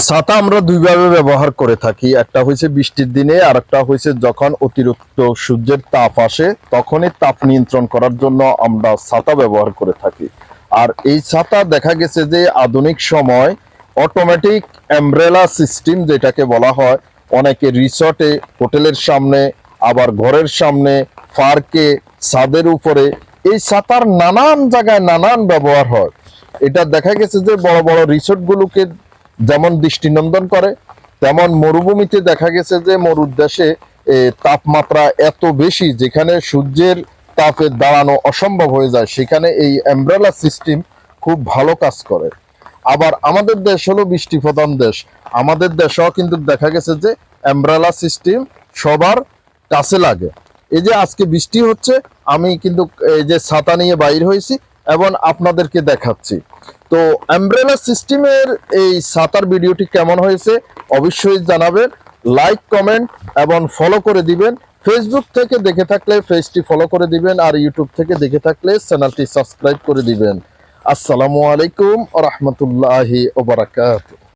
ছাতা আমরা দুইভাবে ব্যবহার করে থাকি। একটা হয়েছে বৃষ্টির দিনে আর একটা হয়েছে যখন অতিরিক্ত সূর্যের তাপ আসে, তখনই তাপ নিয়ন্ত্রণ করার জন্য আমরা ছাতা ব্যবহার করে থাকি। আর এই ছাতা দেখা গেছে যে আধুনিক সময় অটোমেটিক অ্যাম্ব্রেলা সিস্টেম যেটাকে বলা হয়, অনেকে রিসর্টে, হোটেলের সামনে, আবার ঘরের সামনে, পার্কে, ছাদের উপরে, এই ছাতার নানান জায়গায় নানান ব্যবহার হয়। এটা দেখা গেছে যে বড় বড় রিসোর্টগুলোকে যেমন দৃষ্টিনন্দন করে, তেমন মরুভূমিতে দেখা গেছে যে মরুর দেশে তাপমাত্রা এত বেশি যেখানে সূর্যের তাপে দাঁড়ানো অসম্ভব হয়ে যায়, সেখানে এই অ্যাম্ব্রেলা সিস্টেম খুব ভালো কাজ করে। আবার আমাদের দেশ হলো বৃষ্টি প্রধান দেশ, আমাদের দেশেও কিন্তু দেখা গেছে যে অ্যামব্রেলা সিস্টেম সবার কাছে লাগে। এই যে আজকে বৃষ্টি হচ্ছে, আমি কিন্তু এই যে ছাতা নিয়ে বাইর হয়েছি এবং আপনাদেরকে দেখাচ্ছি। তো অ্যাম্ব্রেলা সিস্টেমের এই সাঁতার ভিডিওটি কেমন হয়েছে অবশ্যই জানাবেন লাইক কমেন্ট এবং ফলো করে দিবেন। ফেসবুক থেকে দেখে থাকলে পেজটি ফলো করে দিবেন আর ইউটিউব থেকে দেখে থাকলে চ্যানেলটি সাবস্ক্রাইব করে দিবেন। আসসালামু আলাইকুম রহমতুল্লাহি ওবরাকাত